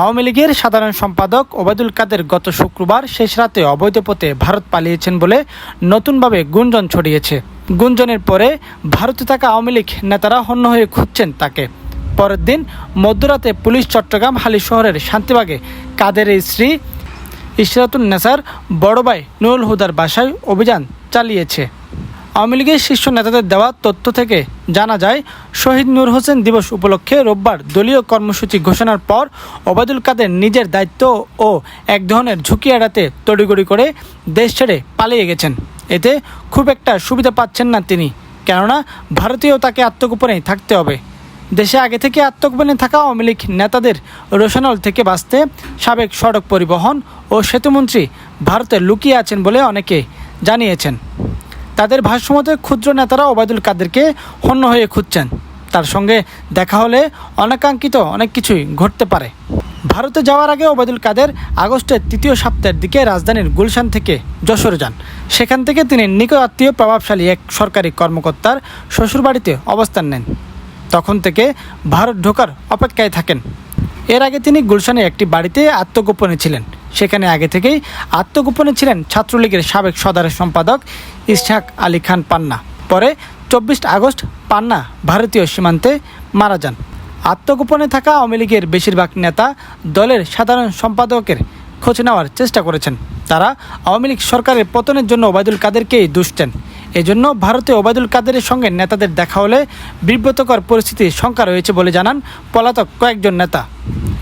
আওয়ামী লীগের সাধারণ সম্পাদক ওবায়দুল কাদের গত শুক্রবার শেষ রাতে অবৈধ পথে ভারত পালিয়েছেন বলে নতুনভাবে গুঞ্জন ছড়িয়েছে। গুঞ্জনের পরে ভারতে থাকা আওয়ামী লীগ নেতারা হন্য হয়ে খুঁজছেন তাকে। পরের দিন মধ্যরাতে পুলিশ চট্টগ্রাম হালি শহরের শান্তিবাগে কাদেরের স্ত্রী ইশরাতুন নেসার বড় ভাই নুরুল হুদার বাসায় অভিযান চালিয়েছে। আওয়ামী লীগের শীর্ষ নেতাদের দেওয়া তথ্য থেকে জানা যায়, শহীদ নূর হোসেন দিবস উপলক্ষে রোববার দলীয় কর্মসূচি ঘোষণার পর ওবায়দুল কাদের নিজের দায়িত্ব ও এক ধরনের ঝুঁকি এড়াতে তড়িগড়ি করে দেশ ছেড়ে পালিয়ে গেছেন। এতে খুব একটা সুবিধা পাচ্ছেন না তিনি, কেননা ভারতীয় তাকে আত্মগোপনেই থাকতে হবে। দেশে আগে থেকে আত্মগোপনে থাকা আওয়ামী লীগ নেতাদের রোশানল থেকে বাঁচতে সাবেক সড়ক পরিবহন ও সেতুমন্ত্রী ভারতে লুকিয়ে আছেন বলে অনেকে জানিয়েছেন। তাদের ভাষ্যমতে ক্ষুদ্র নেতারা ওবায়দুল কাদেরকে হন্য হয়ে খুঁজছেন। তার সঙ্গে দেখা হলে অনাকাঙ্ক্ষিত অনেক কিছুই ঘটতে পারে। ভারতে যাওয়ার আগে ওবায়দুল কাদের আগস্টের তৃতীয় সপ্তাহের দিকে রাজধানীর গুলশান থেকে যশোর যান। সেখান থেকে তিনি নিকট আত্মীয়, প্রভাবশালী এক সরকারি কর্মকর্তার শ্বশুরবাড়িতে অবস্থান নেন। তখন থেকে ভারত ঢোকার অপেক্ষায় থাকেন। এর আগে তিনি গুলশানে একটি বাড়িতে আত্মগোপনে ছিলেন। সেখানে আগে থেকেই আত্মগোপনে ছিলেন ছাত্রলীগের সাবেক সদরের সম্পাদক ইসহাক আলী খান পান্না। পরে চব্বিশ আগস্ট পান্না ভারতীয় সীমান্তে মারা যান। আত্মগোপনে থাকা আওয়ামী লীগের বেশিরভাগ নেতা দলের সাধারণ সম্পাদকের খোঁজ নেওয়ার চেষ্টা করেছেন। তারা আওয়ামী লীগ সরকারের পতনের জন্য ওবায়দুল কাদেরকেই দুষতেন এজন্য ভারতে ওবায়দুল কাদেরের সঙ্গে নেতাদের দেখা হলে বিব্রতকর পরিস্থিতির শঙ্কা রয়েছে বলে জানান পলাতক কয়েকজন নেতা।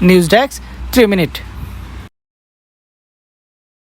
News desk three minute